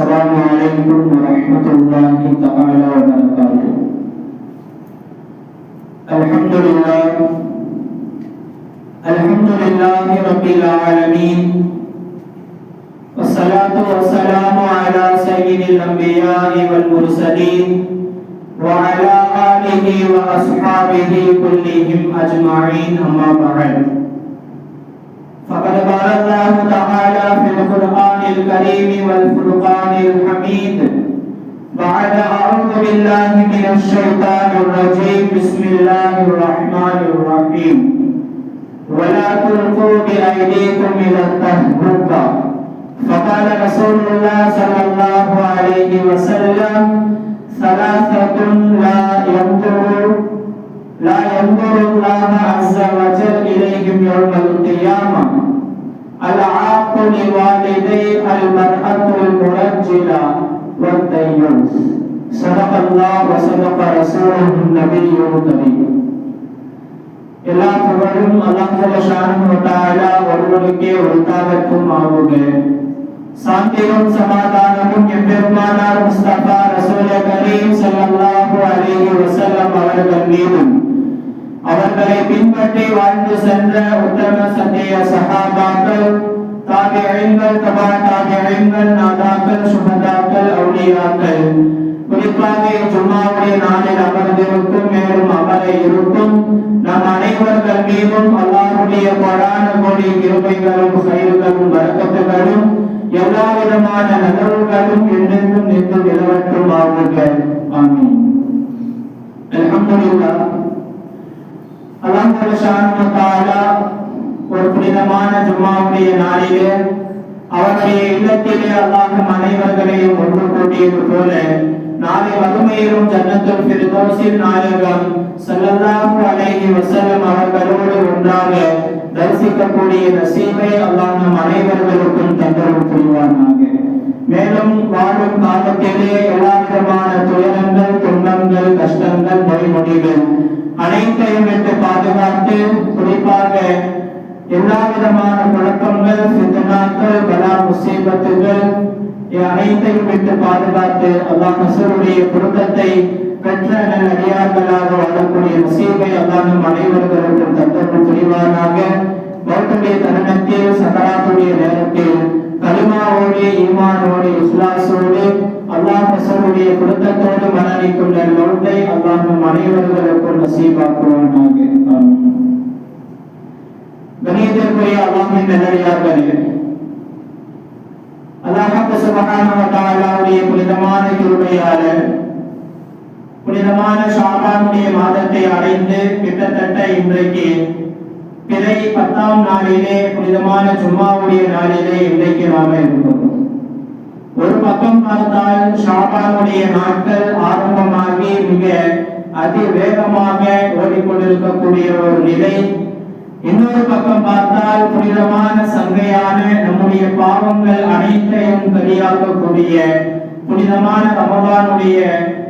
السلام عليكم ورحمة الله تعالى وبركاته. الحمد لله الحمد لله رب العالمين والصلاة والسلام على سيد الأنبياء والمرسلين وعلى آله وأصحابه كلهم أجمعين أما بعد. فقد قال الله تعالى في القرآن الكريم والفرقان الحميد. بعد أعوذ بالله من الشيطان الرجيم. بسم الله الرحمن الرحيم. ولا تلقوا بأيديكم إلى التهلكة فقال رسول الله صلى الله عليه وسلم ثلاثة لا ينظر நபி எல்லா புகழும் அல்லாஹ் ஒருவனுக்கே ஒருத்தாவிற்கும் ஆகுக சாந்தியும் சமாதானமும் எப்பெருமானார் முஸ்தபா ரசூல கரீம் சல்லல்லாஹு அவர்கள் மீதும் அவர்களை பின்பற்றி வாழ்ந்து சென்ற உத்தம சந்தேய சகாபாக்கள் தாபியங்கள் தபா தாபியங்கள் நாதாக்கள் சுபதாக்கள் அவுலியாக்கள் குறிப்பாக ஜும்மாவுடைய நாளில் அமர்ந்திருக்கும் மேலும் அமர இருக்கும். நம் அனைவர்கள் மீதும் அல்லாருடைய கொடான கோடி கிருபைகளும் செயல்களும் வரக்கத்துகளும் எல்லா விதமான நகர்வுகளும் என்றென்றும் நின்று நிலவற்றும் ஆகுங்கள் ஆமீன். அல்ஹம்துலில்லாஹ். அல்லாஹ் ஒரு புனிதமான ஜும்மாவுடைய நாளிலே அவருடைய இல்லத்திலே அல்லாஹும் அனைவர்களையும் ஒன்று கூட்டியது போல நாளை மதுமையிலும் ஜன்னத்துல் ஃபிர்தௌஸில் நாயகம் ஸல்லல்லாஹு அலைஹி வஸல்லம் அவர்களோடு ஒன்றாக தரிசிக்கக்கூடிய நசீபை அல்லாஹ் நம் அனைவர்களுக்கும் தந்தரும் புரிவானாக மேலும் வாழும் காலத்திலே எல்லா விதமான துயரங்கள் துன்பங்கள் கஷ்டங்கள் நோய் நொடிகள் அனைத்தையும் விட்டு பாதுகாத்து குறிப்பாக எல்லா விதமான குழப்பங்கள் சித்தனாக்கள் பலா முசீபத்துகள் அனைத்தையும் விட்டு பாதுகாத்து அல்லாஹ் நசருடைய குடும்பத்தை பெற்ற அடியார்களாக வாழக்கூடிய நசீபை அல்லாஹ் அனைவர்களுக்கும் தந்தரும் புரிவானாக. மௌத்துடைய தருணத்தில் சகராத்துடைய நேரத்தில் கலிமாவோடு ஈமானோடு இஸ்லாசோடு அல்லாஹ் நசருடைய குடும்பத்தோடு மரணிக்கும் மௌத்தை அல்லாஹ் அனைவர்களுக்கும் நசீபாக்குவானாக. ஆமீன் கணியத்திற்குரிய அல்லாஹின் நல்லடியார்களே புனிதமான புனிதமான ஷாபானுடைய மாதத்தை அடைந்து கிட்டத்தட்ட இன்றைக்கு பிறை பத்தாம் நாளிலே புனிதமான ஜும்மாவுடைய நாளிலே இன்றைக்கு நாம ஒரு பக்கம் பார்த்தால் ஷாபானுடைய நாட்கள் ஆரம்பமாகி மிக அதிவேகமாக ஓடிக்கொண்டிருக்கக்கூடிய ஒரு நிலை. இன்னொரு பக்கம் பார்த்தால் புனிதமான சங்கையான நம்முடைய பாவங்கள் அனைத்தையும் கரியாக்கக்கூடிய புனிதமான ரமதானுடைய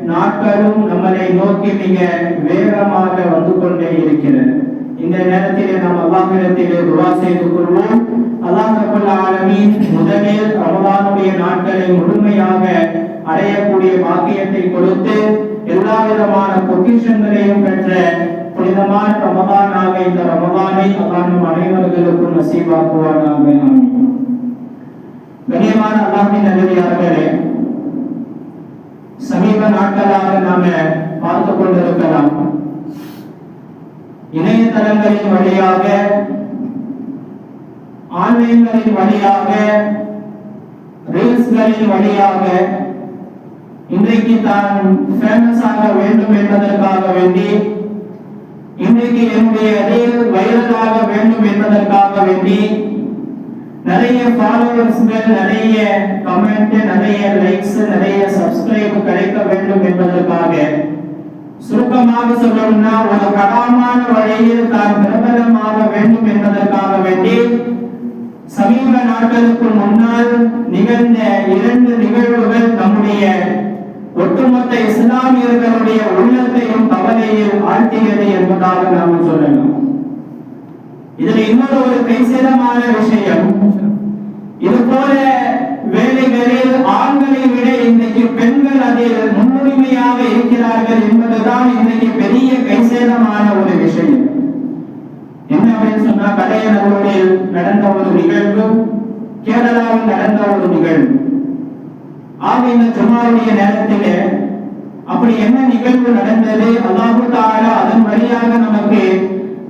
நாட்களும் நம்மளை நோக்கி மிக வேகமாக வந்து கொண்டே இருக்கிறது இந்த நேரத்திலே நாம் அல்லாஹிடத்திலே துவா செய்து கொள்வோம். அல்லாஹ் ரப்பல் ஆலமீன் முதலில் ரமதானுடைய நாட்களை முழுமையாக அடையக்கூடிய பாக்கியத்தை கொடுத்து எல்லா விதமான பொக்கிஷங்களையும் பெற்ற புனிதமான ரமதானாக இந்த ரமபானை அல்லாஹ் நம் அனைவர்களுக்கும் நசீபாக்குவானாக கண்ணியமான அல்லாஹின் நல்லடியார்களே சமீப நாட்களாக நாம பார்த்து கொண்டிருக்கலாம். இணையதளங்களின் வழியாக ஆன்லைன்களின் வழியாக ரீல்ஸ்களின் வழியாக இன்றைக்கு தான் ஃபேமஸ் ஆக வேண்டும் என்பதற்காக வேண்டி இன்றைக்கு என்னுடைய ரீல் வைரலாக வேண்டும் என்பதற்காக வேண்டி நிறைய ஃபாலோவர்ஸ்கள் நிறைய கமெண்ட் நிறைய லைக்ஸ் நிறைய சப்ஸ்கிரைப் கிடைக்க வேண்டும் என்பதற்காக சுருக்கமாக சொல்லணும்னா ஒரு கடாமான வழியில் தான் பிரபலமாக வேண்டும் என்பதற்காக வேண்டி சமீப நாட்களுக்கு முன்னால் நிகழ்ந்த இரண்டு நிகழ்வுகள் நம்முடைய ஒட்டுமொத்த இஸ்லாமியர்களுடைய உள்ளத்தையும் கவலையையும் ஆழ்த்தியது என்பதாக நாம சொல்லணும். இதுல இன்னொரு ஒரு கைசேதமான விஷயம். இது போல வேலைகளில் ஆண்களை விட இன்னைக்கு பெண்கள் அதில் முன்னுரிமையாக இருக்கிறார்கள் என்பதுதான் இன்றைக்கு பெரிய கைசேதமான ஒரு விஷயம். என்ன அப்படின்னு சொன்னா கடையனூரில் நடந்த ஒரு நிகழ்வு கேரளாவில் நடந்த ஒரு நிகழ்வு. ஆக இந்த நேரத்திலே அப்படி என்ன நிகழ்வு நடந்தது? அல்லாஹு தாலா அதன் வழியாக நமக்கு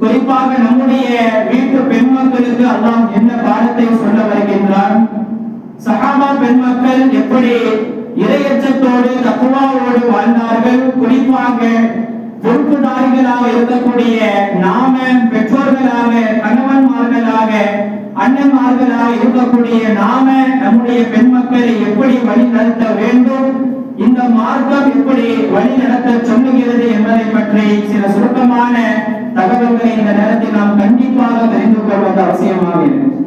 குறிப்பாக நம்முடைய வீட்டு பெண் மக்களுக்கு அல்லாம் என்ன பாடத்தை சொல்ல வருகின்றான்? சஹாபா பெண் மக்கள் எப்படி இரையச்சத்தோடு தக்குவாவோடு வாழ்ந்தார்கள்? குறிப்பாக பொறுப்புதாரிகளாக இருக்கக்கூடிய நாம பெற்றோர்களாக கணவன்மார்களாக அண்ணன்மார்களாக இருக்கக்கூடிய நாம நம்முடைய பெண் மக்களை எப்படி வழி நடத்த வேண்டும் இந்த மார்க்கம் எப்படி வழி நடத்த சொல்லுகிறது என்பதை பற்றி சில சுருக்கமான தகவல்களை இந்த நேரத்தில் நாம் கண்டிப்பாக தெரிந்து கொள்வது அவசியமாக இருக்கிறது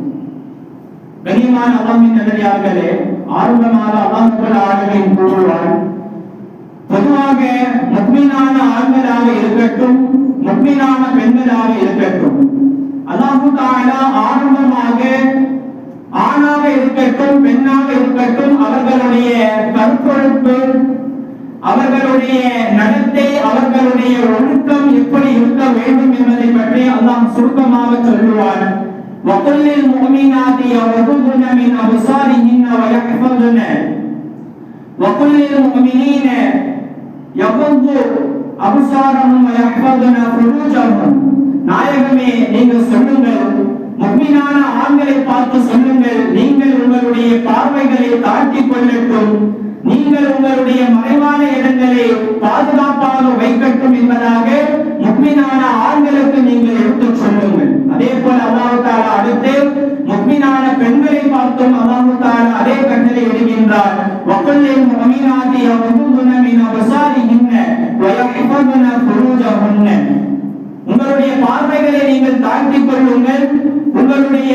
கனிமான அல்லாமின் நல்லடியார்களே ஆரம்பமாக அல்லாஹ் ஆளுகையின் கூறுவான் பொதுவாக முக்மீனான ஆண்களாக இருக்கட்டும் முக்மீனான பெண்களாக இருக்கட்டும் அல்லாஹு தாலா ஆரம்பமாக ஆணாக இருக்கட்டும் பெண்ணாக இருக்கட்டும் அவர்களுடைய கற்பொழுப்பு அவர்களுடைய நடத்தை அவர்களுடைய ஒழுக்கம் எப்படி இருக்க வேண்டும் என்பதை பற்றி அல்லாஹ் சுருக்கமாக சொல்லுவான் وقل للمؤمنات يغضضن من أبصارهن ويحفظن وقل للمؤمنين எவ்வளவு அபசாரமும் யஹ்பதன ஃபுரூஜஹும் நாயகமே நீங்கள் சொல்லுங்கள் முக்மினான ஆண்களை பார்த்து சொல்லுங்கள் நீங்கள் உங்களுடைய பார்வைகளை தாழ்த்தி கொள்ளட்டும் நீங்கள் உங்களுடைய மறைவான இடங்களை பாதுகாப்பாக வைக்கட்டும் என்பதாக முக்மினான ஆண்களுக்கு நீங்கள் எடுத்து சொல்லுங்கள். அதே போல அல்லாஹு அடுத்து முக்மினான பெண்களை பார்த்தும் அல்லாஹு அதே கட்டளை இடுகின்றார். வக்குல்லில் முஃமினாத்தி யகுதுன மின் என்ன வயஹ்ஃபதுன உங்களுடைய பார்வைகளை நீங்கள் தாழ்த்திக் கொள்ளுங்கள். உங்களுடைய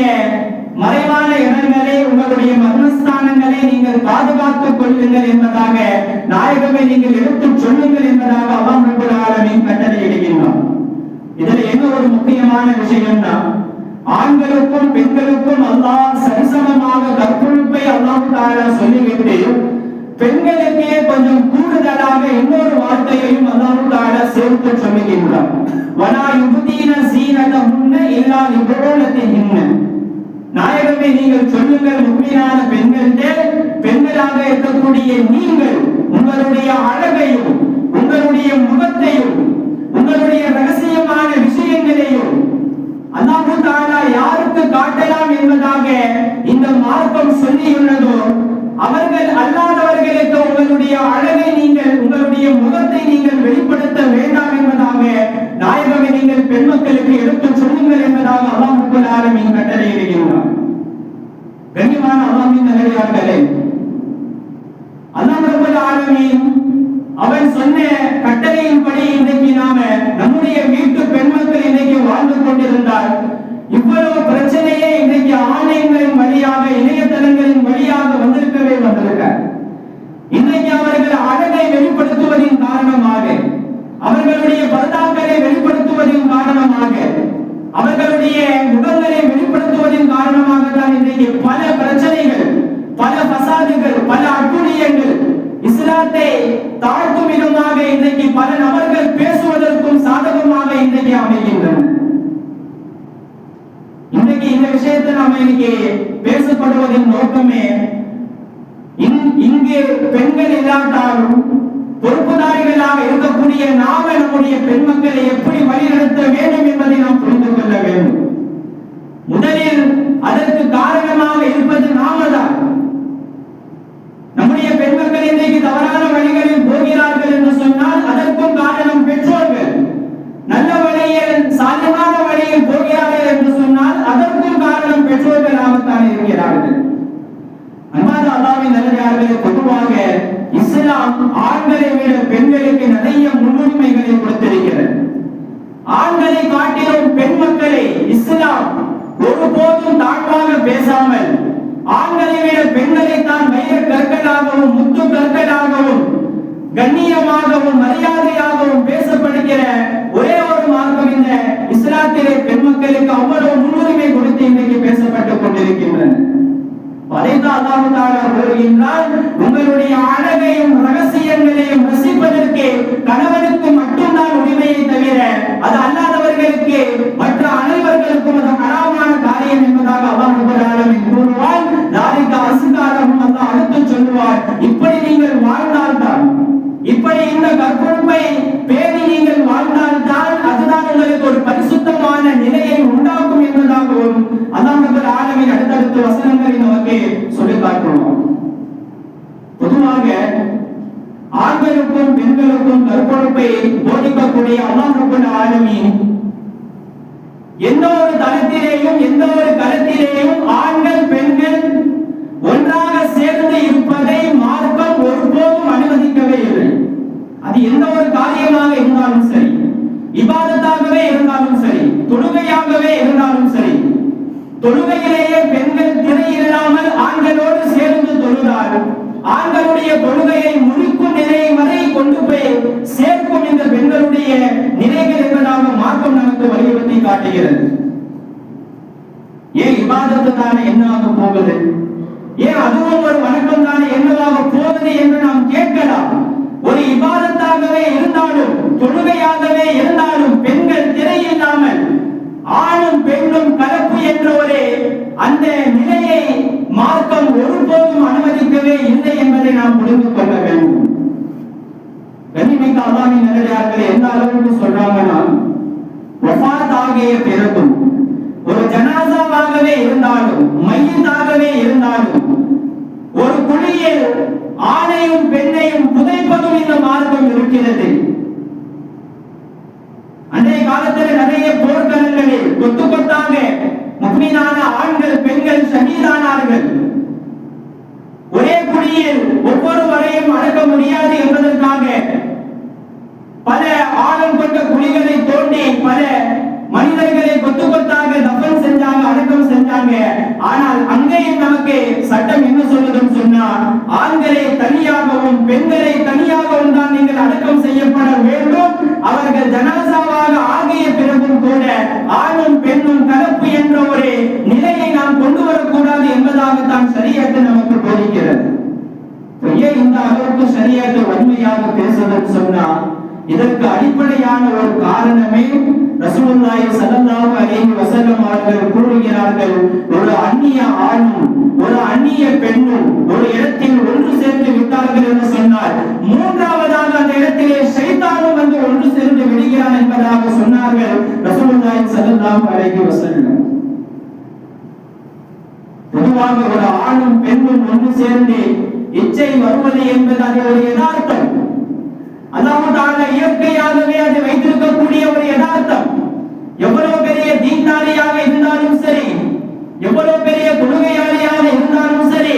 மறைவான இடங்களை உங்களுடைய பாதுகாத்துக் கொள்ளுங்கள் என்பதாக நாயகமே நீங்கள் எடுத்துச் சொல்லுங்கள் என்பதாக அவாம் ரப்பல் ஆலமீன் கட்டளை இடுகின்றோம் இதுல என்ன ஒரு முக்கியமான விஷயம்னா ஆண்களுக்கும் பெண்களுக்கும் அல்லாஹ் சரிசமமாக கற்பொழுப்பை அல்லாஹ் தாலா சொல்லிவிட்டு பெண்களுக்கே கொஞ்சம் கூடுதலாக இன்னொரு வார்த்தையையும் அல்லாஹ் தாலா சேர்த்து சொல்லுகின்றார் வலா சீனத முன்ன இல்லா லிபுலத்திஹின்ன நாயகமே நீங்கள் சொல்லுங்கள் முக்மீனான பெண்கள் பெண்களாக இருக்கக்கூடிய நீங்கள் உங்களுடைய அழகையும் உங்களுடைய முகத்தையும் உங்களுடைய ரகசியமான விஷயங்களையும் அல்லாஹு தாலா யாருக்கு காட்டலாம் என்பதாக இந்த மார்க்கம் சொல்லியுள்ளதோ அவர்கள் அல்லாதவர்களுக்கு உங்களுடைய அழகை நீங்கள் உங்களுடைய முகத்தை நீங்கள் வெளிப்படுத்த வேண்டாம் என்பதாக நாயகமே நீங்கள் பெண் மக்களுக்கு எடுத்துச் சொல்லுங்கள் என்பதாக அல்லாஹ் ரப்பல் ஆலமீன் கட்டளையிடுகின்றார் கண்ணியமான அல்லாஹ்வின் நல்லடியார்களே அல்லாஹ் ரப்பல் ஆலமீன் அவன் சொன்ன கட்டளையின்படி இன்றைக்கு நாம நம்முடைய வீட்டு பெண் மக்கள் இன்னைக்கு வாழ்ந்து கொண்டிருந்தால் இவ்வளவு பிரச்சனையே இன்றைக்கு ஆன்லைன்களின் வழியாக இணையதளங்களின் வழியாக வந்திருக்கவே வந்திருக்க இன்றைக்கு அவர்கள் அழகை வெளிப்படுத்துவதின் காரணமாக அவர்களுடைய பர்தாக்களை வெளிப்படுத்துவதின் காரணமாக அவர்களுடைய முகங்களை வெளிப்படுத்துவதின் காரணமாக தான் இன்றைக்கு பல பிரச்சனைகள் பல பசாதுகள் பல அட்டுழியங்கள் இஸ்லாத்தை தாழ்த்தும் விதமாக இன்றைக்கு பல நபர்கள் பேசுவதற்கும் சாதகமாக இன்றைக்கு அமைகின்றன இன்றைக்கு இந்த விஷயத்தை நாம இன்னைக்கு பேசப்படுவதன் நோக்கமே இங்- இங்கு பெண்கள் இல்லாட்டாலும் நம்முடைய இருக்கக்கூடிய நாம நம்முடைய பெண் மக்களை எப்படி வழிநடத்த வேண்டும் என்பதை நாம் புரிந்து கொள்ள வேண்டும் முதலில் அதற்கு காரணமாக இருப்பது நாம தான் நம்முடைய பெண் மக்கள் இன்றைக்கு தவறான வழிகளில் போகிறார்கள் என்று சொன்னால் அதற்கும் காரணம் பெற்றோர்கள் நல்ல வழியில் சாத்தியமான வழியில் போகிறார்கள் என்று சொன்னால் அதற்கும் காரணம் பெற்றோர்களாகத்தான் இருக்கிறார்கள் அன்பான அல்லாவின் நல்லதார்களே பொதுவாக இஸ்லாம் ஆண்களை விட பெண்களுக்கு நிறைய முன்னுரிமைகளை கொடுத்திருக்கிறது ஆண்களை காட்டிலும் பெண் மக்களை இஸ்லாம் ஒருபோதும் தாழ்வாக பேசாமல் ஆண்களை விட பெண்களை தான் வைர கற்களாகவும் முத்து கற்களாகவும் கண்ணியமாகவும் மரியாதையாகவும் பேசப்படுகிற ஒரே ஒரு மார்க்கம் இந்த இஸ்லாத்திலே பெண் மக்களுக்கு அவ்வளவு முன்னுரிமை கொடுத்து இன்றைக்கு பேசப்பட்டுக் கொண்டிருக்கின்றன. அதைத்தான் உங்களுடைய அழகையும் ரகசியங்களையும் ரசிப்பதற்கு கணவனுக்கு மட்டும்தான் உரிமையை தவிர அது அல்லாதவர்களுக்கு மற்ற அனைவர்களுக்கும் அது ஹராமான காரியம் என்பதாக அல்லாஹ் கூறுவார் நாளைக்கு அசுகாரமும் அல்லாஹ் அடுத்து சொல்லுவார். இப்படி நீங்கள் வாழ்ந்தால்தான் இப்படி இந்த கற்பொழுப்பை பேணி நீங்கள் வாழ்ந்தால்தான் அதுதான் உங்களுக்கு ஒரு பரிசுத்தமான நிலையை உண்டாக்கும் என்பதாகவும் அல்லாஹ் ரப்பல் ஆலமீன் அடுத்தடுத்த வசனங்களை சொல்லி சொல்லிக் பொதுவாக ஆண்களுக்கும் பெண்களுக்கும் கற்பொழுப்பை போதிக்கக்கூடிய அல்லாஹ் ரப்பல் எந்த ஒரு தளத்திலேயும் எந்த ஒரு களத்திலேயும் ஆண்கள் பெண்கள் ஒன்றாக சேர்ந்து இருப்பதை மார்க்கம் ஒருபோதும் அனுமதிக்கவே இல்லை. அது எந்த ஒரு காரியமாக இருந்தாலும் சரி இபாதத்தாகவே இருந்தாலும் சரி தொழுகையாகவே இருந்தாலும் சரி தொழுகையிலே ஆண்களுடைய தொழுகையை முழுக்கும் நிலை வரை கொண்டு போய் சேர்க்கும் இந்த பெண்களுடைய நிலைகள் என்பதாக மார்க்கம் நமக்கு வலியுறுத்தி காட்டுகிறது. ஏன் இபாதத்து தானே என்னாக போகுது ஏன் அதுவும் ஒரு வணக்கம் தானே என்னதாக போகுது என்று நாம் கேட்கலாம். ஒரு விவாதத்தாகவே இருந்தாலும் தொழுகையாகவே இருந்தாலும் பெண்கள் திரையில்லாமல் ஆணும் பெண்ணும் கலப்பு என்ற ஒரு அந்த நிலையை மார்க்கம் ஒருபோதும் அனுமதிக்கவே இல்லை என்பதை நாம் புரிந்து கொள்ள வேண்டும். கனிமிக்க அல்லாமி நல்லடியார்களே எந்த அளவுக்கு சொல்றாங்கன்னா வஃபாத் ஆகிய பிறகும் ஒரு ஜனாசாவாகவே இருந்தாலும் மையத்தாகவே இருந்தாலும் ஒரு குழியில் ஆணையும் பெண்ணையும் புதைப்பதும் இந்த மார்க்கம் இருக்கிறது. அன்றைய காலத்தில் நிறைய போர்க்களங்களில் கொத்து கொத்தாக முக்மீனான ஆண்கள் பெண்கள் ஷஹீதானார்கள் ஒரே குழியில் ஒவ்வொருவரையும் அடக்க முடியாது என்பதற்காக பல ஆழம் கொண்ட குழிகளை தோண்டி பல மனிதர்களை கொத்து கொத்தாக தஃபன் செஞ்சாங்க அடக்கம் செஞ்சாங்க. ஆனால் அங்கேயும் நமக்கு சட்டம் என்ன சொல்லுதுன்னு சொன்னா ஆண்களை தனியாகவும் பெண்களை தனியாகவும் தான் நீங்கள் அடக்கம் செய்யப்பட வேண்டும். அவர்கள் ஜனாசாவாக ஆகிய பிறகும் கூட ஆணும் பெண்ணும் கலப்பு என்ற ஒரு நிலையை நாம் கொண்டு வரக்கூடாது என்பதாகத்தான் சரியாக நமக்கு போதிக்கிறது. ஏன் இந்த அளவுக்கு சரியாக வன்மையாக பேசுவதுன்னு சொன்னா இதற்கு அடிப்படையான ஒரு காரணமே ரசூலுல்லாஹி ஸல்லல்லாஹு அலைஹி வஸல்லம் அவர்கள் கூறுகிறார்கள் ஒரு அந்நிய ஆணும் ஒரு அந்நிய பெண்ணும் ஒரு இடத்தில் ஒன்று சேர்ந்து விட்டார்கள் என்று சொன்னார். மூன்றாவதாக அந்த இடத்திலே ஷைத்தானும் வந்து ஒன்று சேர்ந்து விடுகிறான் என்பதாக சொன்னார்கள் ரசூலுல்லாஹி ஸல்லல்லாஹு அலைஹி வஸல்லம். பொதுவாக ஒரு ஆணும் பெண்ணும் ஒன்று சேர்ந்து இச்சை வருவது என்பது அது ஒரு யதார்த்தம். அல்லாஹால இயற்கையாகவே அதை வைத்திருக்கக்கூடிய ஒரு யதார்த்தம். எவ்வளவு பெரிய தீன்தாரியாக இருந்தாலும் சரி எவ்வளவு பெரிய தொழுகையாளியாக இருந்தாலும் சரி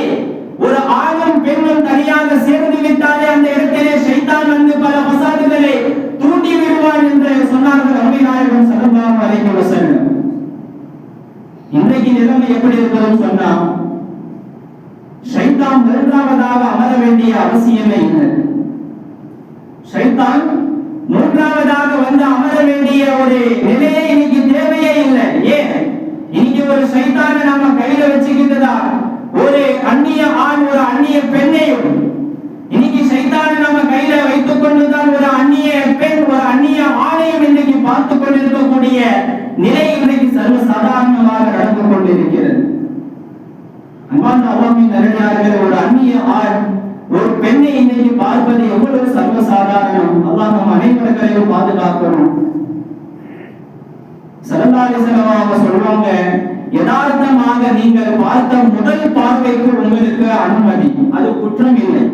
ஒரு ஆணும் பெண்ணும் தனியாக சேர்ந்து விட்டாலே அந்த இடத்திலே சைத்தான் வந்து பல மசாதுகளை தூண்டி விடுவான் என்று சொன்னார்கள் அருமை நாயகம் ஸல்லல்லாஹு அலைஹி இன்றைக்கு நிலைமை எப்படி இருப்பதும் சொன்னா ஷைத்தான் மூன்றாவதாக அமர வேண்டிய அவசியமே இல்லை. சைத்தான் மூன்றாவதாக வந்து அமர வேண்டிய ஒரு நிலையே இன்னைக்கு தேவையே இல்லை. ஏன்? இன்னைக்கு ஒரு சைத்தான நாம கையில வச்சுக்கிட்டதா ஒரு அந்நிய ஆண் ஒரு அந்நிய பெண்ணையும் இன்னைக்கு சைத்தான நம்ம கையில வைத்துக் கொண்டுதான் ஒரு அந்நிய பெண் ஒரு அந்நிய ஆணையும் இன்னைக்கு பார்த்து கொண்டிருக்கக்கூடிய நிலை இன்றைக்கு சர்வ சாதாரணமாக நடந்து கொண்டிருக்கிறது. அன்பான் அல்லாமின் நிறைய ஒரு அந்நிய ஆண் ஒரு பெண்ணை இன்னைக்கு பார்ப்பது எவ்வளவு சர்வசாதாரணம். அல்லாஹ் நம் அனைவர்களையும் பாதுகாக்கணும். சரதாரிசனமாக சொல்லுவாங்க யதார்த்தமாக நீங்கள் பார்த்த முதல் பார்வைக்கு உங்களுக்கு அனுமதி. அது குற்றம் இல்லை.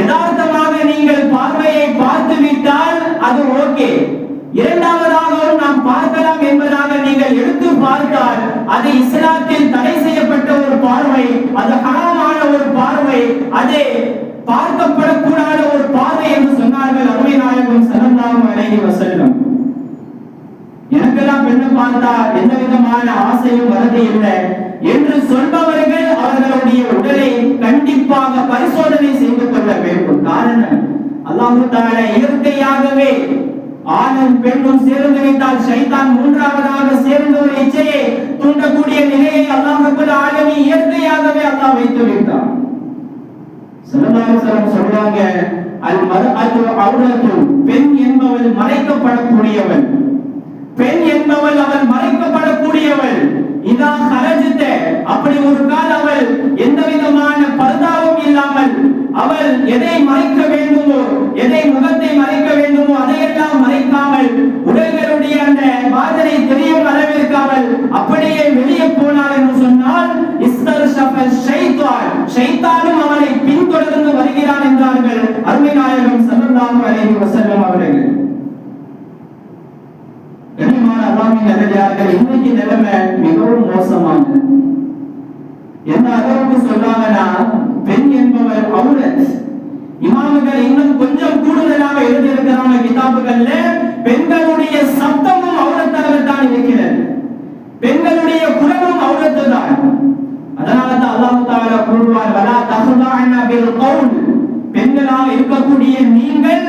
யதார்த்தமாக நீங்கள் பார்வையை பார்த்து விட்டால் அது ஓகே. இரண்டாவதாகவும் நாம் பார்க்கலாம் என்பதாக நீங்கள் எடுத்து பார்த்தால் அது இஸ்லாத்தில் தடை செய்யப்பட்ட ஒரு பார்வை அது ஹராமான ஒரு பார்வை அது பார்க்கப்படக்கூடாத ஒரு பார்வை என்று சொன்னார்கள் அருமை நாயகம் சரந்தாம் அழகி வசல்லம் எனக்கெல்லாம் பெண்ணை பார்த்தா எந்த விதமான ஆசையும் வரது இல்லை என்று சொல்பவர்கள் அவர்களுடைய உடலை கண்டிப்பாக பரிசோதனை செய்து கொள்ள வேண்டும். காரணம் அல்லாஹு தஆலா இயற்கையாகவே ஆணும் பெண்ணும் சேர்ந்து வைத்தால் சைதான் மூன்றாவதாக சேர்ந்து ஒரு இச்சையை தூண்டக்கூடிய நிலையை அல்லாஹ் ரப்பல் இயற்கையாகவே அல்லாஹ் வைத்து விட்டான் சிலதாசரம் சொல்றாங்க அல் மர்அத்து அவுரத்து பெண் என்பவள் மறைக்கப்படக்கூடியவள். பெண் என்பவள் அவள் மறைக்கப்படக்கூடியவள். இதான் கரஜித்த அப்படி ஒரு கால் அவள் எந்த விதமான பரிதாபம் இல்லாமல் அவள் எதை மறைக்க வேண்டும் எதை முகத்தை மறைக்க வேண்டுமோ அதையெல்லாம் மறைக்காமல் உடல்களுடைய அந்த வாதனை தெரியும் அளவிற்கு அவள் அப்படியே வெளியே போனாள் என்று சொன்னால் இஸ்தர் ஷஃபல் ஷைத்தான் ஷைத்தானும் அவளை பின்தொடர்ந்து வருகிறான் என்றார்கள் அருமை நாயகம் ஸல்லல்லாஹு அலைஹி வஸல்லம் அவர்கள் கண்ணியமான அல்லாஹ்வின் இன்னைக்கு நிலைமை மிகவும் மோசமானது. என்ன அளவுக்கு சொல்றாங்கன்னா பெண் என்பவர் அவுரத். இமாமுகள் இன்னும் கொஞ்சம் கூடுதலாக எழுதியிருக்கிறாங்க கிதாபுகள்ல பெண்களுடைய சத்தமும் அவுரத்தாக தான் இருக்கிறது. பெண்களுடைய குரலும் அவுரத்து தான். அதனால தான் அல்லாஹு தாலா கூறுவார் வலா தஹ்தாஅன பில் கவுல். பெண்களாக இருக்கக்கூடிய நீங்கள்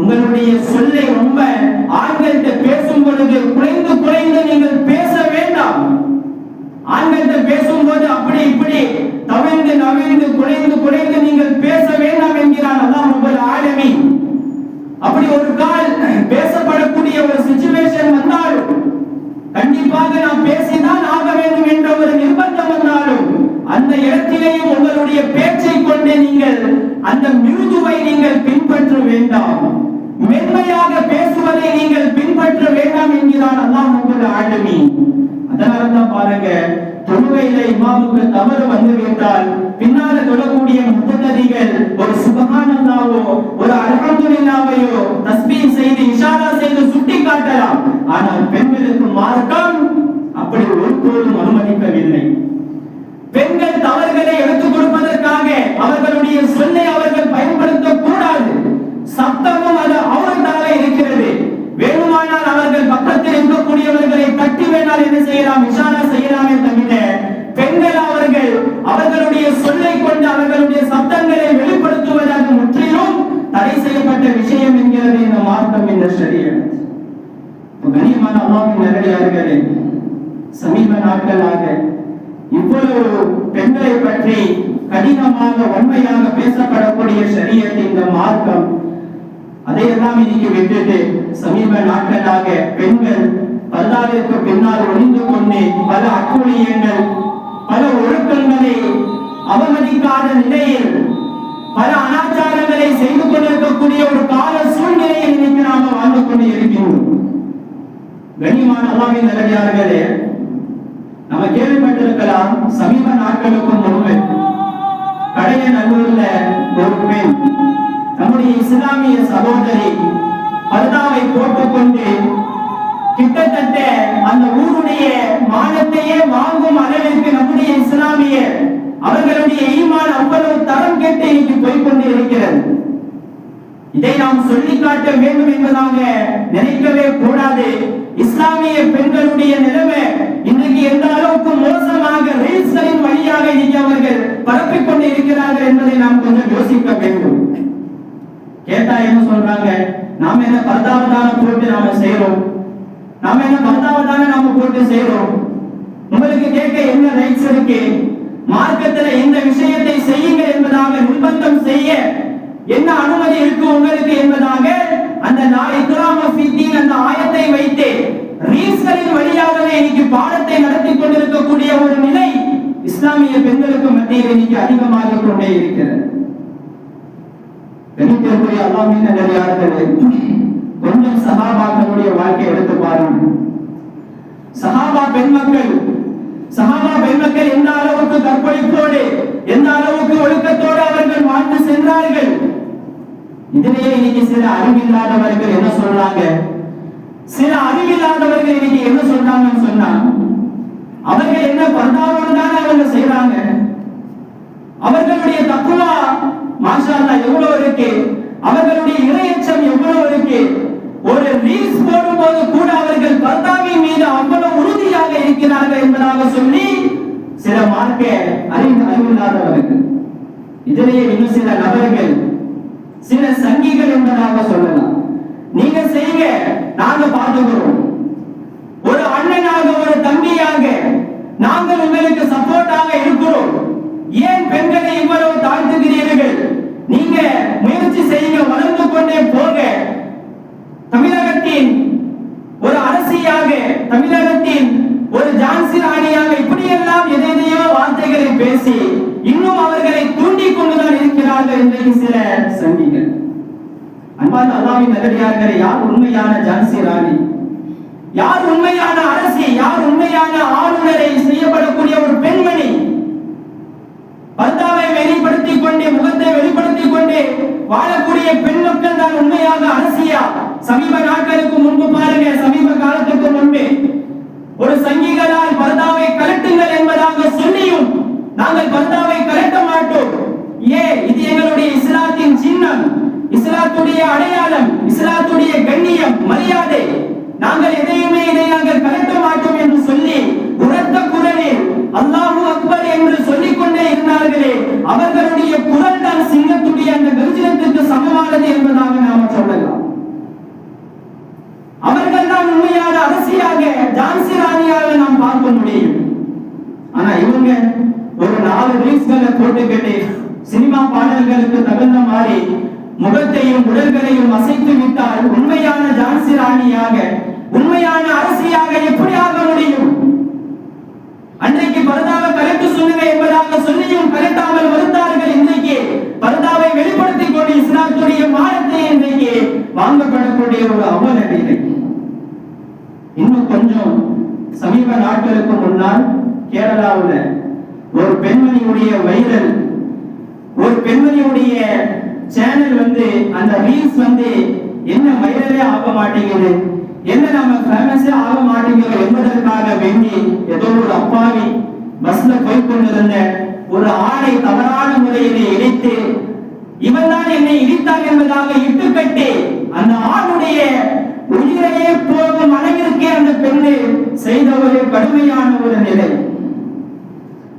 உங்களுடைய சொல்லை ரொம்ப ஆண்கள்கிட்ட பேசும் பொழுது குறைந்து குறைந்து நீங்கள் பேச வேண்டாம் ஆண்கள்கிட்ட பேசும்போது அப்படி இப்படி தவிர்ந்து நவிழ்ந்து குறைந்து குறைந்து நீங்கள் பேச வேண்டாம் என்கிறான் அல்லாஹ் ரப்பல் ஆலமீன் அப்படி ஒரு கால் பேசப்படக்கூடிய ஒரு சிச்சுவேஷன் வந்தாலும் கண்டிப்பாக நாம் பேசிதான் ஆக வேண்டும் என்ற ஒரு நிர்பந்தம் வந்தாலும் அந்த இடத்திலேயும் உங்களுடைய பேச்சை கொண்டு நீங்கள் அந்த மிருதுவை நீங்கள் பின்பற்ற வேண்டாம். மென்மையாக பேசுவதை நீங்கள் பின்பற்ற வேண்டாம் என்கிறான் அல்லாஹ் உங்கள் ஆளுமி அதனால தான் பாருங்க தொழுகையில இமாமுக்கு தவறு வந்து விட்டால் பின்னால தொடக்கூடிய முத்ததிகள் ஒரு இல்லாமையோ தஸ்மீன் செய்து இஷாரா செய்து சுட்டி காட்டலாம் ஆனால் பெண்களுக்கு மார்க்கம் அப்படி ஒருபோதும் அனுமதிக்கவில்லை. பெண்கள் தவறுகளை எடுத்துக் கொடுப்பதற்காக அவர்களுடைய சொல்லை அவர்கள் பயன்படுத்த கூடாது சப்தமும் அது அவர்களாக இருக்கிறது. வேணுமானால் அவர்கள் பக்கத்தில் இருக்கக்கூடியவர்களை தட்டி வேணால் என்ன செய்யலாம்? இஷாரா செய்யலாமே தவிர தடை விஷயம் என்கிறது இந்த மார்க்கம் இந்த ஷரியத் கனியமான கண்ணியமான அல்லாஹ்வின் நல்லடியார்களே சமீப நாட்களாக இவ்வளவு பெண்களை பற்றி கடினமாக வன்மையாக பேசப்படக்கூடிய சரியத்தை இந்த மார்க்கம். அதையெல்லாம் இன்னைக்கு விட்டுட்டு சமீப நாட்களாக பெண்கள் பல்லாவிற்கு பின்னால் ஒளிந்து கொண்டு பல அக்கூலியங்கள் பல ஒழுக்கங்களை அவமதிக்காத நிலையில் பல அனாச்சாரங்களை செய்து கொண்டிருக்கக்கூடிய ஒரு கால சூழ்நிலையை இன்னைக்கு நாம வாழ்ந்து கொண்டு இருக்கிறோம். கனிமான அல்லாவின் நல்லடியார்களே நம்ம கேள்விப்பட்டிருக்கலாம் சமீப நாட்களுக்கு முன்பு கடைய நல்லூர்ல ஒரு பெண் நம்முடைய இஸ்லாமிய சகோதரி பர்தாவை போட்டுக்கொண்டு கிட்டத்தட்ட அந்த ஊருடைய மானத்தையே வாங்கும் அளவிற்கு நம்முடைய இஸ்லாமிய அவர்களுடைய ஈமான் அவ்வளவு தரம் கேட்டு இன்னைக்கு போய்கொண்டு இருக்கிறது. இதை நாம் சொல்லி காட்ட வேண்டும் என்பதாக நினைக்கவே கூடாது. இஸ்லாமிய பெண்களுடைய நிலைமை இன்றைக்கு எந்த அளவுக்கு மோசமாக ரீல்ஸ்களின் வழியாக இன்னைக்கு அவர்கள் பரப்பிக் கொண்டு இருக்கிறார்கள் என்பதை நாம் கொஞ்சம் யோசிக்க வேண்டும். கேட்டா என்ன சொல்றாங்க? நாம என்ன பர்தாவதான போட்டு நாம செய்யறோம் நாம என்ன பர்தாவதான நாம போட்டு செய்யறோம் உங்களுக்கு கேட்க என்ன ரைட்ஸ் இருக்கு? மார்க்கத்துல இந்த விஷயத்தை செய்யுங்க என்பதாக நிர்பந்தம் செய்ய என்ன அனுமதி இருக்கு உங்களுக்கு என்பதாக அந்த நாளை இக்ராம அந்த ஆயத்தை வைத்து ரீல்ஸ்களின் வழியாகவே இன்னைக்கு பாடத்தை நடத்தி கொண்டிருக்கக்கூடிய ஒரு நிலை இஸ்லாமிய பெண்களுக்கு மத்தியில் இன்னைக்கு அதிகமாக கொண்டே இருக்கிறது. பெண்கள் அல்லாமின் நிலையாடுகிறது கொஞ்சம் சகாபாக்களுடைய வாழ்க்கை எடுத்து பாருங்கள். சகாபா பெண் மக்கள் சஹாபா பெண்மக்கள் எந்த அளவுக்கு கற்பழிப்போடு எந்த அளவுக்கு ஒழுக்கத்தோடு அவர்கள் வாழ்ந்து சென்றார்கள்? இதிலேயே இன்னைக்கு சில அறிவில்லாதவர்கள் என்ன சொல்றாங்க? சில அறிவில்லாதவர்கள் இன்னைக்கு என்ன சொல்றாங்கன்னு சொன்னா அவர்கள் என்ன பர்தாவோடு தானே அவங்க செய்யறாங்க அவர்களுடைய தக்குவா மாஷா எவ்வளவு இருக்கு? அவர்களுடைய இரையச்சம் எவ்வளவு இருக்கு? ஒரு ரீல்ஸ் போடும்போது கூட அவர்கள் பர்தாவின் மீது அவ்வளவு உறுதியாக இருக்கிறார்கள் என்பதாக சொல்லி சில மார்க்க அறிவு அறிவில்லாதவர்கள் இதிலேயே இன்னும் சில நபர்கள் சில சங்கிகள் என்பதாக சொல்லலாம். நீங்க செய்யுங்க நாங்க பார்த்துக்கிறோம். ஒரு அண்ணனாக ஒரு தம்பியாக நாங்கள் உங்களுக்கு சப்போர்ட்டாக இருக்கிறோம். ஏன் பெண்களை இவ்வளவு தாழ்த்துகிறீர்கள்? நீங்க முயற்சி செய்யுங்க வளர்ந்து கொண்டே போக தமிழகத்தின் ஒரு அரசியாக தமிழகத்தின் ஒரு ஜான்சி ராணியாக இப்படியெல்லாம் எதையோ வார்த்தைகளை பேசி இன்னும் அவர்களை தூண்டிக் கொண்டுதான் இருக்கிறார்கள் இன்றைக்கு சில சங்கிகள். அன்பான அல்லாவின் நல்லடியார்களே யார் உண்மையான ஜான்சி ராணி? யார் உண்மையான அரசி யார் உண்மையான ஆளுநரை செய்யப்படக்கூடிய ஒரு பெண்மணி? பர்தாவை வெளிப்படுத்திக் கொண்டே முகத்தை வெளிப்படுத்திக் கொண்டே வாழக்கூடிய பெண் மக்கள் தான் உண்மையாக அரசியா? சமீப நாட்களுக்கு முன்பு பாருங்க சமீப காலத்துக்கு முன்பே ஒரு சங்கிகளால் பர்தாவை கலட்டுங்கள் என்பதாக சொல்லியும் நாங்கள் பர்தாவை கலட்ட மாட்டோம். ஏன் இது எங்களுடைய இஸ்லாத்தின் சின்னம் இஸ்லாத்துடைய அடையாளம் இஸ்லாத்துடைய கண்ணியம் மரியாதை. நாங்கள் எதையுமே இதை நாங்கள் கலட்ட மாட்டோம் என்று சொல்லி உரத்த குரலில் அல்லாஹு அக்பர் என்று சொல்லிக் கொண்டே இருந்தார்களே அவர்களுடைய குரல் தான் சிங்கத்துடைய அந்த கர்ஜனத்திற்கு சமமானது என்பதாக நாம் சொல்லலாம் அவர்கள் தான் உண்மையான அரசியாக ஜான்சி ராணியாக நாம் பார்க்க முடியும் ஆனா இவங்க ஒரு நாலு ரீல்ஸ்களை போட்டுக்கிட்டு சினிமா பாடல்களுக்கு தகுந்த மாதிரி முகத்தையும் உடல்களையும் அசைத்து விட்டால் உண்மையான ஜான்சி ராணியாக உண்மையான அரசியாக எப்படி ஆக முடியும்? அன்றைக்கு பரதாவை கலைத்து சொல்லுங்க என்பதாக சொல்லியும் கலைத்தாமல் மறுத்தார்கள் இன்றைக்கு. பரதாவை வெளிப்படுத்திக் கொண்டு இஸ்லாத்துடைய மானத்தை இன்றைக்கு வாங்கப்படக்கூடிய ஒரு அவல நிலை இன்னும் கொஞ்சம் சமீப நாட்களுக்கு முன்னால் கேரளாவில் ஒரு பெண்மணியுடைய வைரல் ஒரு பெண்மணியுடைய சேனல் வந்து அந்த ரீல்ஸ் வந்து என்ன வைரலே ஆக மாட்டேங்குது? என்ன நம்ம ஃபேமஸே ஆக மாட்டேங்குது என்பதற்காக வேண்டி ஏதோ ஒரு அப்பாவி பஸ்ல போய் கொண்டிருந்த ஒரு ஆணை தவறான முறையிலே இணைத்து இவன் தான் என்னை இடித்தான் என்பதாக இட்டுக்கட்டி அந்த ஆணுடைய உயிரையே போகும் அளவிற்கே அந்த பெண்ணு செய்த ஒரு கடுமையான ஒரு நிலை.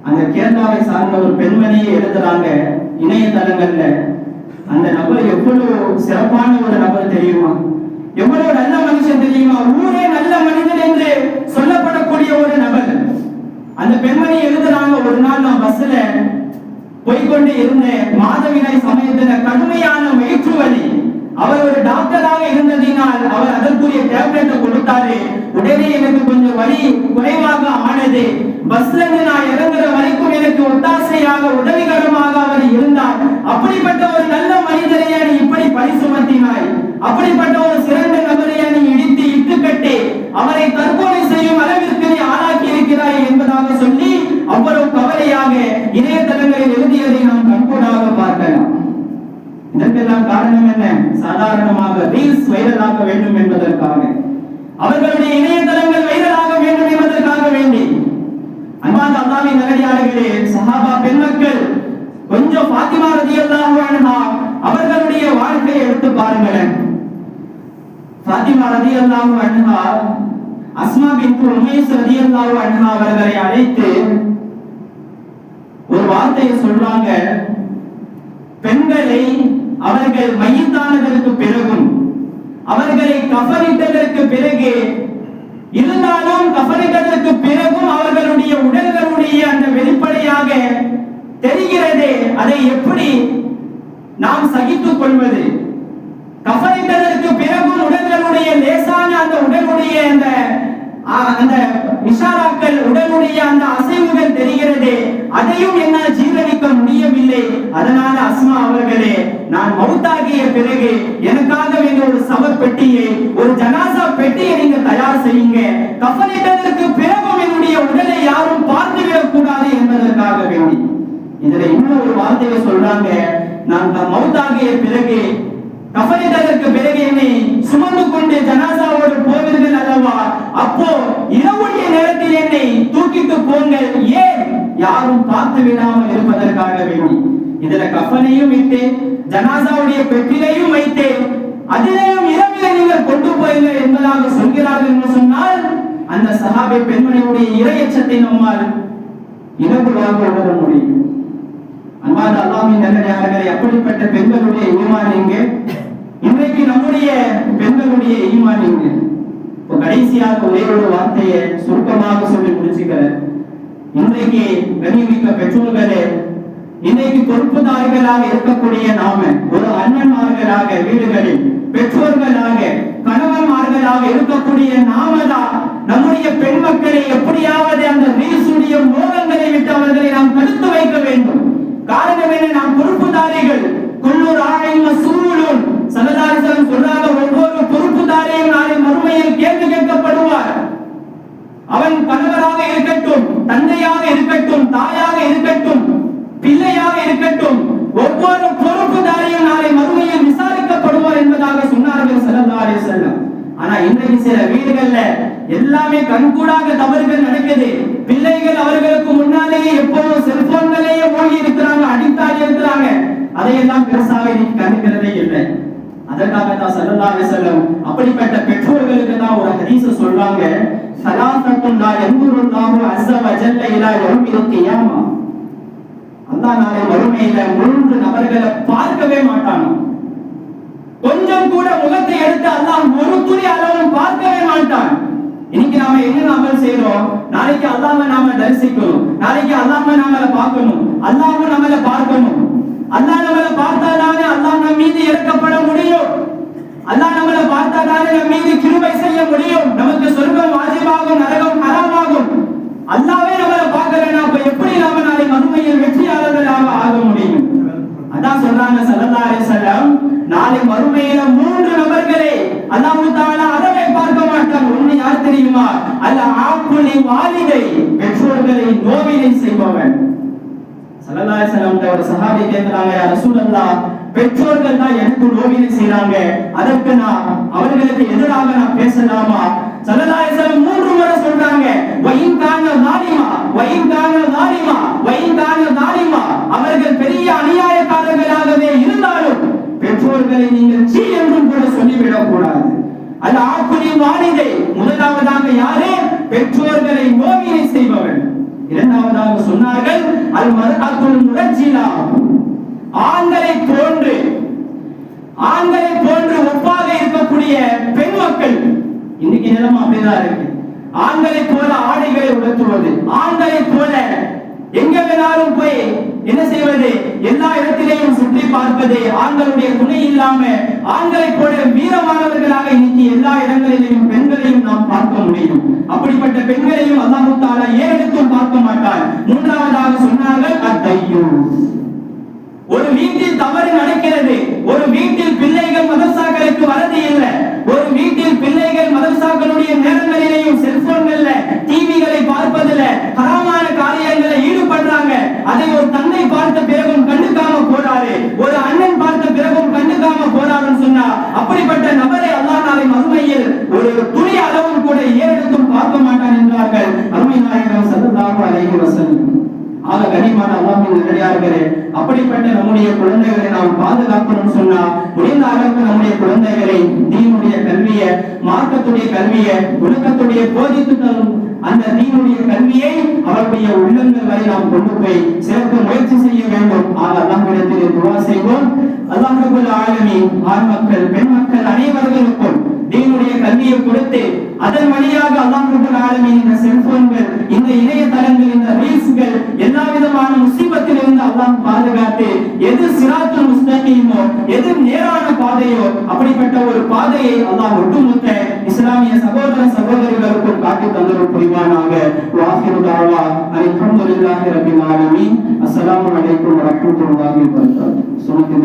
அந்த கேரளாவை சார்ந்த ஒரு பெண்மணியை எழுதுறாங்க இணையதளங்கள்ல. அந்த நபர் எவ்வளவு சிறப்பான ஒரு நபர் தெரியுமா? எவ்வளவு நல்ல மனுஷன் தெரியுமா? ஊரே நல்ல மனிதன் என்று சொல்லப்படக்கூடிய ஒரு நபர். அந்த பெண்மணி எழுதுறாங்க ஒரு நாள் நான் பஸ்ல போய்கொண்டு இருந்த மாதவினாய் சமயத்துல கடுமையான வயிற்று வலி அவர் ஒரு டாக்டராக இருந்ததினால் அவர் அதற்குரிய டேப்லெட்டை கொடுத்தாரு. உடனே எனக்கு கொஞ்சம் வலி குறைவாக பஸ்ல இருந்து நான் இறங்குற வரைக்கும் எனக்கு ஒத்தாசையாக உதவிகரமாக அவர் இருந்தார். அப்படிப்பட்ட ஒரு நல்ல மனிதரையா நீ இப்படி பரிசுமத்தினாய் அப்படிப்பட்ட ஒரு சிறந்த நபரையா நீ இடித்து இட்டுக்கட்டி. அவரை தற்கொலை செய்யும் அளவிற்கு நீ ஆளாக்கி இருக்கிறாய் என்பதாக சொல்லி அவ்வளவு கவலையாக இணையதளங்களில் எழுதியதை நாம் கண்கூடாக பார்க்கலாம். இதற்கெல்லாம் காரணம் என்ன? சாதாரணமாக ரீல்ஸ் வைரலாக வேண்டும் என்பதற்காக. அவர்களுடைய இணையதள வைரலாக வேண்டும் என்பதற்காக வேண்டி அன்பான அல்லாவின் நல்லடியார்களே சஹாபா பெண்மக்கள் கொஞ்சம் ஃபாத்திமா ரதியல்லாஹு அன்ஹா அவர்களுடைய வாழ்க்கையை எடுத்து பாருங்களேன் ஃபாத்திமா ரதியல்லாஹு அன்ஹா அஸ்மா பின்த் உமைஸ் ரதியல்லாஹு அன்ஹா அவர்களை அழைத்து ஒரு வார்த்தையை சொல்றாங்க. பெண்களை அவர்கள் மையத்தானதற்கு பிறகும் அவர்களை கஃனிட்டதற்கு பிறகு இருந்தாலும் கஃனிட்டதற்கு பிறகும் அவர்களுடைய உடல்களுடைய அந்த வெளிப்படையாக தெரிகிறதே அதை எப்படி நாம் சகித்துக் கொள்வது? கஃனிட்டதற்கு பிறகும் உடல்களுடைய லேசான அந்த உடலுடைய அந்த அந்த இஷாராக்கள் உடலுடைய அந்த அசைவுகள் தெரிகிறதே அதையும் என்னால் ஜீரணிக்க முடியவில்லை. அதனால அஸ்மா அவர்களே நான் மவுத்தாகிய பிறகு எனக்காக வேண்டிய ஒரு சவ பெட்டியை ஒரு ஜனாசா பெட்டியை நீங்க தயார் செய்யுங்க. கஃனிட்டதற்கு பிறகும் என்னுடைய உடலை யாரும் பார்த்துவிடக் கூடாது என்பதற்காக வேண்டி. இதுல இன்னும் ஒரு வார்த்தையை சொல்றாங்க. நான் மவுத்தாகிய பிறகு கஃனிட்டதற்கு பிறகு என்னை சுமந்து கொண்டு ஜனாசாவோடு போவீர்கள் அல்லவா? அப்போ இரவுடைய நேரத்தில் என்னை தூக்கிட்டு போங்கள். ஏன்? யாரும் பார்த்து விடாமல் இருப்பதற்காக வேண்டி இதுல கஃபனையும் விட்டு ஜனாசாவுடைய பெட்டிலையும் வைத்து அதிலேயும் இரவில நீங்கள் கொண்டு போயுங்கள் என்பதாக சொல்கிறார்கள் என்று சொன்னால் அந்த சஹாபி பெண்மணியுடைய இரையச்சத்தை நம்மால் இலகுவாக உணர முடியும். அன்பான அல்லாமின் நல்லடியார்களே அப்படிப்பட்ட பெண்களுடைய ஈமான் எங்கே? இன்றைக்கு நம்முடைய பெண்களுடைய ஈமான் எங்கே? இப்போ கடைசியாக ஒரே ஒரு வார்த்தையை சுருக்கமாக சொல்லி முடிச்சுக்கிறேன். இன்றைக்கு கனிமிக்க பெற்றோர்களே இன்னைக்கு பொறுப்புதாரிகளாக இருக்கக்கூடிய நாம ஒரு அண்ணன்மார்களாக வீடுகளில் பெற்றோர்களாக கணவன்மார்களாக இருக்கக்கூடிய நாம தான் நம்முடைய பெண் மக்களை எப்படியாவது அந்த ரீசுடைய மோகங்களை விட்டு அவர்களை நாம் தடுத்து வைக்க வேண்டும். காரணம் என்ன? நாம் பொறுப்புதாரிகள். குள்ளூர் ஆணையும் சூழலும் சனதாரிசனம் சொல்றாங்க ஒவ்வொரு பொறுப்புதாரியும் நாளை மறுமையில் கேள்வி கேட்கப்படுவார். அவன் கணவராக இருக்கட்டும் தந்தையாக இருக்கட்டும் தாயாக இருக்கட்டும் பிள்ளையாக இருக்கட்டும் ஒவ்வொரு பொறுப்புதாரியும் நாளை மறுமையில் விசாரிக்கப்படுவார் என்பதாக சொன்னார்கள் சனதாரிசன் ஆனா இன்றைக்கு சில வீடுகள்ல எல்லாமே கண்கூடாக தவறுகள் நடக்குது. பிள்ளைகள் அவர்களுக்கு முன்னாலேயே எப்போதும் செல்போன் மூழ்கி இருக்கிறாங்க அடிக்டாகி இருக்கிறாங்க. அதையெல்லாம் பெருசாக நீ கண்டுக்கிறதே இல்லை. அதற்காக தான் ஸல்லல்லாஹு அலைஹி அப்படிப்பட்ட பெற்றோர்களுக்கு தான் ஒரு ஹதீஸ் சொல்றாங்க. சலாசத்துன் லா யன்துருல்லாஹு அஸ்ஸ வஜல்ல இலா யௌமில் கியாமா. அல்லாஹ் நாளை மறுமையில மூன்று நபர்களை பார்க்கவே மாட்டானோ. கொஞ்சம் கூட முகத்தை எடுத்து அல்லாஹ் ஒரு துளி அளவும் பார்க்கவே மாட்டான். இன்னைக்கு நாம என்ன அமல் செய்யறோம் நாளைக்கு அல்லாம நாம தரிசிக்கணும். நாளைக்கு அல்லாம நாம பார்க்கணும். அல்லாவும் நம்மள பார்க்கணும். அல்லாஹ் நம்மள பார்த்தாலே அல்லாஹ் நம்ம மீது இறக்கப்பட முடியும் அல்லாஹ் நம்மள பார்த்தாதானே நம் மீது கிருபை செய்ய முடியும் நமக்கு சொர்க்கம் வாஜிபாகும் நரகம் ஹராமாகும் அல்லாவே நம்மள பார்க்கலன்னா அப்ப எப்படி நாம நாளை மறுமையில் வெற்றியாளர்களாக ஆக முடியும் அதான் சொல்றாங்க ஸல்லல்லாஹு அலைஹி வஸல்லம் நாளை மறுமையில மூன்று நபர்களை அல்லாஹ் தஆலா அறவே பார்க்க மாட்டான் ஒண்ணு யார் தெரியுமா அல்ல ஆக்குலி வாலிதை பெற்றோர்களை நோவினை செய்பவன் ஸல்லல்லாஹு அலைஹி வஸல்லம் ஒரு சஹாபி கேட்கிறாங்க யா பெற்றோர்கள் தான் எனக்கு நோவினை செய்யறாங்க அதற்கு நான் அவர்களுக்கு எதிராக நான் பேசலாமா? ஸல்லல்லாஹு மூன்று முறை சொல்றாங்க வயின் கான நாலிமா வயின் கான நாலிமா வயின் கான நாலிமா. அவர்கள் பெரிய அநியாயக்காரர்களாகவே இருந்தாலும் பெற்றோர்களை நீங்கள் சீ என்றும் கூட சொல்லிவிடக் கூடாது. அல்ல ஆக்குனி வாலிதை முதலாவதாக யாரே? பெற்றோர்களை நோவினை செய்பவன். இரண்டாவதாக சொன்னார்கள் அல் மர்அத்துல் முரஜிலா ஆண்களை போன்று ஆண்களை போன்று ஒப்பாக இருக்கக்கூடிய பெண் மக்கள் இன்னைக்கு நிலம் அப்படிதான் இருக்கு. ஆண்களை போல ஆடைகளை உடுத்துவது ஆண்களை போல எங்க வேணாலும் போய் என்ன செய்வது? எல்லா இடத்திலேயும் சுற்றி பார்ப்பது ஆண்களுடைய துணை இல்லாம ஆண்களை போல வீரமானவர்களாக இன்னைக்கு எல்லா இடங்களிலேயும் பெண்களையும் நாம் பார்க்க முடியும். அப்படிப்பட்ட பெண்களையும் அல்லாஹு தாலா ஏறெடுத்தும் பார்க்க மாட்டார்? மூன்றாவதாக சொன்னார்கள் அத்தையோ ஒரு வீட்டில் தவறு நடக்கிறது. ஒரு வீட்டில் பிள்ளைகள் மதரசாக்களுக்கு வரது இல்லை. ஒரு வீட்டில் பிள்ளைகள் மதரசாக்களுடைய நேரங்களிலேயும் செல்போன்கள்ல டிவிகளை பார்ப்பதில் ஹராமான காரியங்களை பண்றாங்க அதை ஒரு தந்தை பார்த்த பிறகும் கண்டுக்காம போறாரு ஒரு அண்ணன் பார்த்த பிறகும் கண்டுக்காம போறாருன்னு சொன்னா அப்படிப்பட்ட நபரை அல்லா நாளை மறுமையில் ஒரு துணி அளவும் கூட ஏறெடுத்தும் பார்க்க மாட்டான் என்றார்கள். அருமை நாயகம் ஸல்லல்லாஹு அலைஹி வஸல்லம். ஆக கனிமான அல்லாஹ்வின் நல்லடியார்களே அப்படிப்பட்ட நம்முடைய குழந்தைகளை நாம் பாதுகாக்கணும்னு சொன்னா முடிந்த அளவுக்கு நம்முடைய குழந்தைகளை தீனுடைய கல்வியை மார்க்கத்துடைய கல்வியை ஒழுக்கத்துடைய போதித்து தரும் அந்த தீனுடைய கல்வியை அவருடைய உள்ளங்கள் வரை நாம் கொண்டு போய் சேர்க்க முயற்சி செய்ய வேண்டும். ஆக அல்லாஹ்விடத்தில் துவா செய்வோம். அல்லாஹ் ஆளுமை ஆண் மக்கள் பெண் மக்கள் அனைவர்களுக்கும் தேவனுடைய கல்வியை கொடுத்து அதன் வழியாக அல்லாஹ் ரப்பல் ஆலமீன் இந்த செல்போன்கள் இந்த இணையதளங்கள் இந்த ரீல்ஸ்கள் எல்லா விதமான முசீபத்திலிருந்து அல்லாஹ் பாதுகாத்து எது சிராத்து முஸ்தகிமோ எது நேரான பாதையோ அப்படிப்பட்ட ஒரு பாதையை அல்லாஹ் ஒட்டுமொத்த இஸ்லாமிய சகோதர சகோதரிகளுக்கும் காட்டி தந்தரும் புரிவானாக. வாஹிரு தாவா. அல்ஹம்துலில்லாஹி ரபில் ஆலமீன். அஸ்ஸலாமு அலைக்கும் வரஹ்மத்துல்லாஹி வபரகாத்துஹு. சுனத்தின்